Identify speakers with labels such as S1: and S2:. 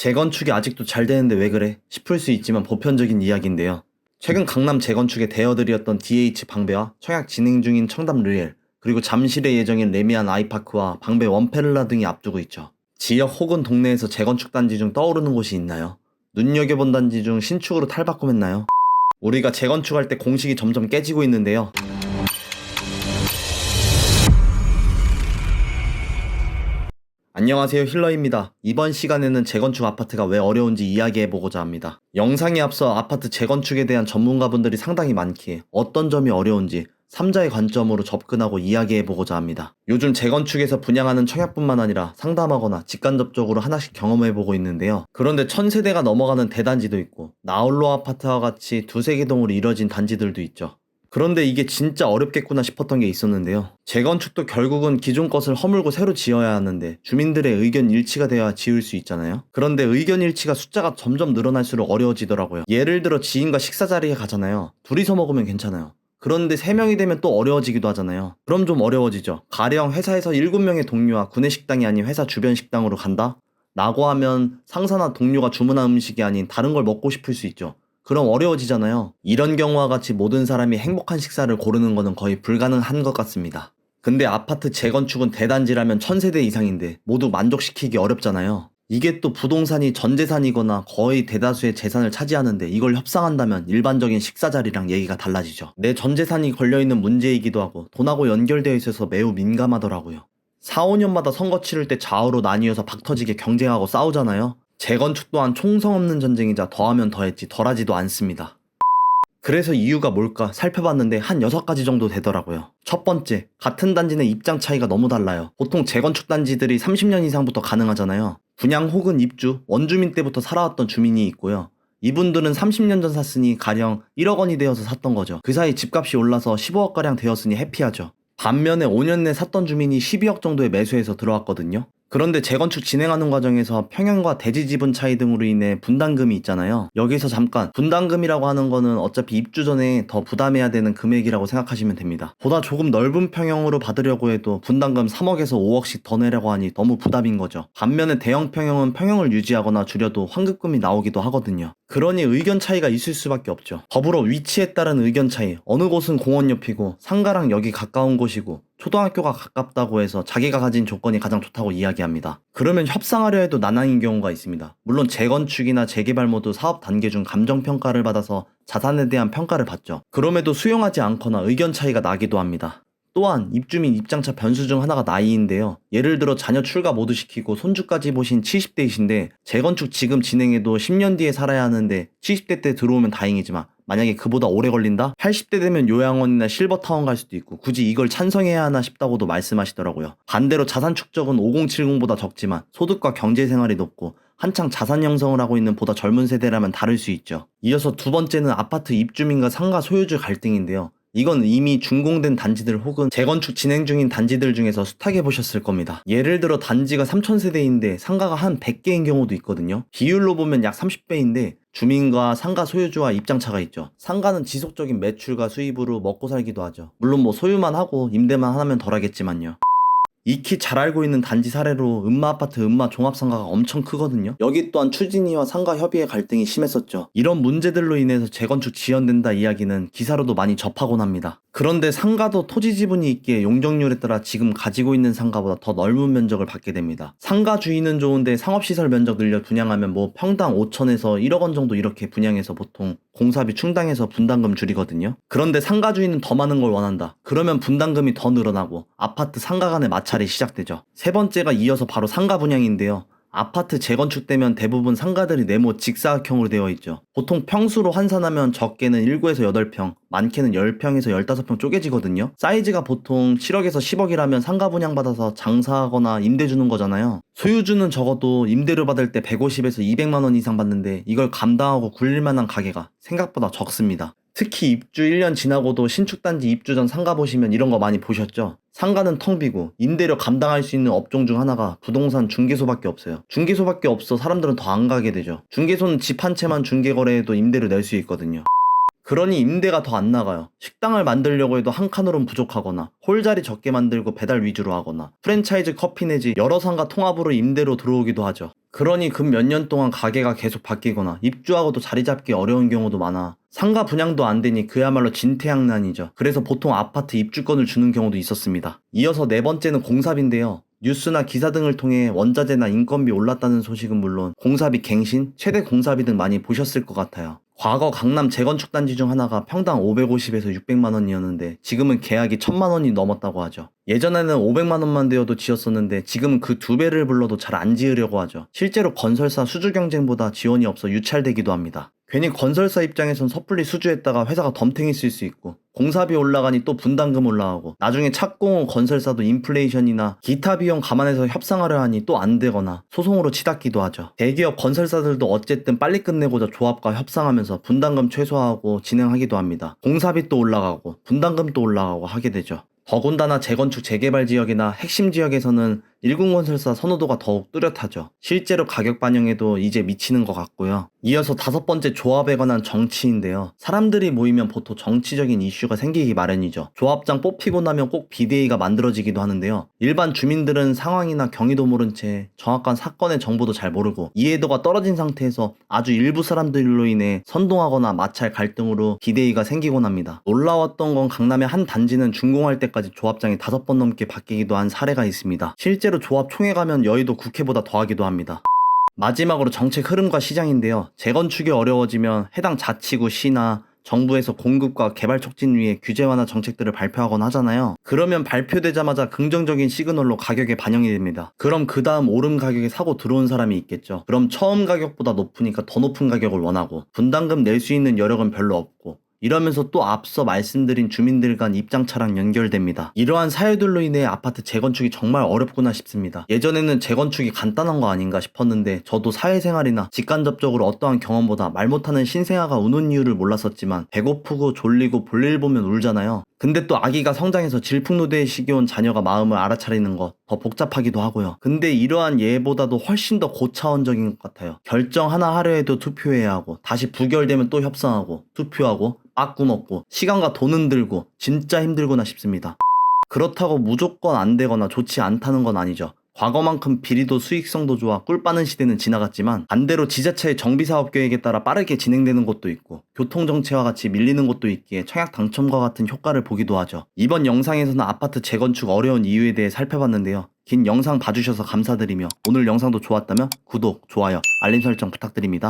S1: 재건축이 아직도 잘 되는데 왜 그래? 싶을 수 있지만 보편적인 이야기인데요. 최근 강남 재건축의 대여들이었던 DH 방배와 청약 진행 중인 청담 르엘, 그리고 잠실에 예정인 레미안 아이파크와 방배 원페를라 등이 앞두고 있죠. 지역 혹은 동네에서 재건축 단지 중 떠오르는 곳이 있나요? 눈여겨본 단지 중 신축으로 탈바꿈했나요? 우리가 재건축할 때 공식이 점점 깨지고 있는데요. 안녕하세요 힐러입니다. 이번 시간에는 재건축 아파트가 왜 어려운지 이야기해보고자 합니다. 영상에 앞서 아파트 재건축에 대한 전문가분들이 상당히 많기에 어떤 점이 어려운지 3자의 관점으로 접근하고 이야기해보고자 합니다. 요즘 재건축에서 분양하는 청약뿐만 아니라 상담하거나 직간접적으로 하나씩 경험해보고 있는데요. 그런데 천세대가 넘어가는 대단지도 있고 나홀로 아파트와 같이 두세 개 동으로 이뤄진 단지들도 있죠. 그런데 이게 진짜 어렵겠구나 싶었던 게 있었는데요. 재건축도 결국은 기존 것을 허물고 새로 지어야 하는데 주민들의 의견 일치가 되어야 지을 수 있잖아요. 그런데 의견 일치가 숫자가 점점 늘어날수록 어려워지더라고요. 예를 들어 지인과 식사 자리에 가잖아요. 둘이서 먹으면 괜찮아요. 그런데 3명이 되면 또 어려워지기도 하잖아요. 그럼 좀 어려워지죠. 가령 회사에서 7명의 동료와 구내식당이 아닌 회사 주변 식당으로 간다? 라고 하면 상사나 동료가 주문한 음식이 아닌 다른 걸 먹고 싶을 수 있죠. 그럼 어려워지잖아요. 이런 경우와 같이 모든 사람이 행복한 식사를 고르는 것은 거의 불가능한 것 같습니다. 근데 아파트 재건축은 대단지라면 천세대 이상인데 모두 만족시키기 어렵잖아요. 이게 또 부동산이 전 재산이거나 거의 대다수의 재산을 차지하는데 이걸 협상한다면 일반적인 식사 자리랑 얘기가 달라지죠. 내 전 재산이 걸려있는 문제이기도 하고 돈하고 연결되어 있어서 매우 민감하더라고요. 4, 5년마다 선거 치를 때 좌우로 나뉘어서 박터지게 경쟁하고 싸우잖아요. 재건축 또한 총성 없는 전쟁이자 더하면 더했지 덜하지도 않습니다. 그래서 이유가 뭘까 살펴봤는데 한 6가지 정도 되더라고요. 첫 번째, 같은 단지 내 입장 차이가 너무 달라요. 보통 재건축 단지들이 30년 이상부터 가능하잖아요. 분양 혹은 입주, 원주민 때부터 살아왔던 주민이 있고요. 이분들은 30년 전 샀으니 가령 1억 원이 되어서 샀던 거죠. 그 사이 집값이 올라서 15억가량 되었으니 해피하죠. 반면에 5년 내 샀던 주민이 12억 정도에 매수해서 들어왔거든요. 그런데 재건축 진행하는 과정에서 평형과 대지 지분 차이 등으로 인해 분담금이 있잖아요. 여기서 잠깐 분담금이라고 하는 거는 어차피 입주 전에 더 부담해야 되는 금액이라고 생각하시면 됩니다. 보다 조금 넓은 평형으로 받으려고 해도 분담금 3억에서 5억씩 더 내라고 하니 너무 부담인 거죠. 반면에 대형 평형은 평형을 유지하거나 줄여도 환급금이 나오기도 하거든요. 그러니 의견 차이가 있을 수밖에 없죠. 더불어 위치에 따른 의견 차이. 어느 곳은 공원 옆이고 상가랑 여기 가까운 곳이고 초등학교가 가깝다고 해서 자기가 가진 조건이 가장 좋다고 이야기합니다. 그러면 협상하려 해도 난항인 경우가 있습니다. 물론 재건축이나 재개발 모두 사업 단계 중 감정평가를 받아서 자산에 대한 평가를 받죠. 그럼에도 수용하지 않거나 의견 차이가 나기도 합니다. 또한 입주민 입장차 변수 중 하나가 나이인데요. 예를 들어 자녀 출가 모두 시키고 손주까지 보신 70대이신데 재건축 지금 진행해도 10년 뒤에 살아야 하는데 70대 때 들어오면 다행이지만 만약에 그보다 오래 걸린다? 80대 되면 요양원이나 실버타운 갈 수도 있고 굳이 이걸 찬성해야 하나 싶다고도 말씀하시더라고요. 반대로 자산 축적은 5070보다 적지만 소득과 경제 생활이 높고 한창 자산 형성을 하고 있는 보다 젊은 세대라면 다를 수 있죠. 이어서 두 번째는 아파트 입주민과 상가 소유주 갈등인데요. 이건 이미 준공된 단지들 혹은 재건축 진행 중인 단지들 중에서 수탁해 보셨을 겁니다. 예를 들어 단지가 3000세대인데 상가가 한 100개인 경우도 있거든요. 비율로 보면 약 30배인데 주민과 상가 소유주와 입장차가 있죠. 상가는 지속적인 매출과 수입으로 먹고 살기도 하죠. 물론 뭐 소유만 하고 임대만 하면 덜 하겠지만요. 익히 잘 알고 있는 단지 사례로 음마 아파트 음마 종합상가가 엄청 크거든요. 여기 또한 추진위와 상가 협의회 갈등이 심했었죠. 이런 문제들로 인해서 재건축 지연된다 이야기는 기사로도 많이 접하곤 합니다. 그런데 상가도 토지 지분이 있기에 용적률에 따라 지금 가지고 있는 상가보다 더 넓은 면적을 받게 됩니다. 상가 주인은 좋은데 상업시설 면적 늘려 분양하면 뭐 평당 5천에서 1억 원 정도 이렇게 분양해서 보통 공사비 충당해서 분담금 줄이거든요. 그런데 상가 주인은 더 많은 걸 원한다. 그러면 분담금이 더 늘어나고 아파트 상가 간의 마찰이 시작되죠. 세 번째가 이어서 바로 상가 분양인데요. 아파트 재건축되면 대부분 상가들이 네모 직사각형으로 되어 있죠. 보통 평수로 환산하면 적게는 7에서 8평, 많게는 10평에서 15평 쪼개지거든요. 사이즈가 보통 7억에서 10억이라면 상가 분양받아서 장사하거나 임대 주는 거잖아요. 소유주는 적어도 임대료 받을 때 150에서 200만 원 이상 받는데 이걸 감당하고 굴릴 만한 가게가 생각보다 적습니다. 특히 입주 1년 지나고도 신축단지 입주 전 상가 보시면 이런 거 많이 보셨죠? 상가는 텅 비고 임대료 감당할 수 있는 업종 중 하나가 부동산 중개소밖에 없어요. 중개소밖에 없어 사람들은 더 안 가게 되죠. 중개소는 집 한 채만 중개 거래해도 임대료 낼 수 있거든요. 그러니 임대가 더 안 나가요. 식당을 만들려고 해도 한 칸으로는 부족하거나 홀자리 적게 만들고 배달 위주로 하거나 프랜차이즈 커피 내지 여러 상가 통합으로 임대로 들어오기도 하죠. 그러니 근 몇 년 동안 가게가 계속 바뀌거나 입주하고도 자리 잡기 어려운 경우도 많아. 상가 분양도 안 되니 그야말로 진퇴양난이죠. 그래서 보통 아파트 입주권을 주는 경우도 있었습니다. 이어서 네 번째는 공삽인데요. 뉴스나 기사 등을 통해 원자재나 인건비 올랐다는 소식은 물론 공사비 갱신, 최대 공사비 등 많이 보셨을 것 같아요. 과거 강남 재건축 단지 중 하나가 평당 550에서 600만 원이었는데 지금은 계약이 1000만 원이 넘었다고 하죠. 예전에는 500만 원만 되어도 지었었는데 지금은 그 두 배를 불러도 잘 안 지으려고 하죠. 실제로 건설사 수주 경쟁보다 지원이 없어 유찰되기도 합니다. 괜히 건설사 입장에선 섣불리 수주했다가 회사가 덤탱이 쓸 수 있고 공사비 올라가니 또 분담금 올라가고 나중에 착공후 건설사도 인플레이션이나 기타 비용 감안해서 협상하려 하니 또 안 되거나 소송으로 치닫기도 하죠. 대기업 건설사들도 어쨌든 빨리 끝내고자 조합과 협상하면서 분담금 최소화하고 진행하기도 합니다. 공사비 또 올라가고 분담금도 올라가고 하게 되죠. 더군다나 재건축 재개발 지역이나 핵심 지역에서는 일군건설사 선호도가 더욱 뚜렷하죠. 실제로 가격 반영에도 이제 미치는 것 같고요. 이어서 다섯 번째 조합에 관한 정치인데요. 사람들이 모이면 보통 정치적인 이슈가 생기기 마련이죠. 조합장 뽑히고 나면 꼭 비대위가 만들어지기도 하는데요. 일반 주민들은 상황이나 경위도 모른 채 정확한 사건의 정보도 잘 모르고 이해도가 떨어진 상태에서 아주 일부 사람들로 인해 선동하거나 마찰 갈등으로 비대위가 생기곤 합니다. 놀라웠던 건 강남의 한 단지는 준공할 때까지 조합장이 다섯 번 넘게 바뀌기도 한 사례가 있습니다. 실제 로 조합 총회 가면 여의도 국회보다 더하기도 합니다. 마지막으로 정책 흐름과 시장인데요. 재건축이 어려워지면 해당 자치구 시나 정부에서 공급과 개발 촉진 위해 규제 완화 정책들을 발표하곤 하잖아요. 그러면 발표되자마자 긍정적인 시그널로 가격에 반영이 됩니다. 그럼 그 다음 오름 가격에 사고 들어온 사람이 있겠죠. 그럼 처음 가격보다 높으니까 더 높은 가격을 원하고 분담금 낼 수 있는 여력은 별로 없고 이러면서 또 앞서 말씀드린 주민들 간 입장차랑 연결됩니다. 이러한 사유들로 인해 아파트 재건축이 정말 어렵구나 싶습니다. 예전에는 재건축이 간단한 거 아닌가 싶었는데 저도 사회생활이나 직간접적으로 어떠한 경험보다 말 못하는 신생아가 우는 이유를 몰랐었지만 배고프고 졸리고 볼일 보면 울잖아요. 근데 또 아기가 성장해서 질풍노도의 시기 온 자녀가 마음을 알아차리는 거더 복잡하기도 하고요. 근데 이러한 예보다도 훨씬 더 고차원적인 것 같아요. 결정 하나 하려 해도 투표해야 하고 다시 부결되면 또 협상하고 투표하고 빠꾸 먹고 시간과 돈은 들고 진짜 힘들구나 싶습니다. 그렇다고 무조건 안 되거나 좋지 않다는 건 아니죠. 과거만큼 비리도 수익성도 좋아 꿀 빠는 시대는 지나갔지만 반대로 지자체의 정비사업 계획에 따라 빠르게 진행되는 곳도 있고 교통정체와 같이 밀리는 곳도 있기에 청약 당첨과 같은 효과를 보기도 하죠. 이번 영상에서는 아파트 재건축 어려운 이유에 대해 살펴봤는데요. 긴 영상 봐주셔서 감사드리며 오늘 영상도 좋았다면 구독, 좋아요, 알림 설정 부탁드립니다.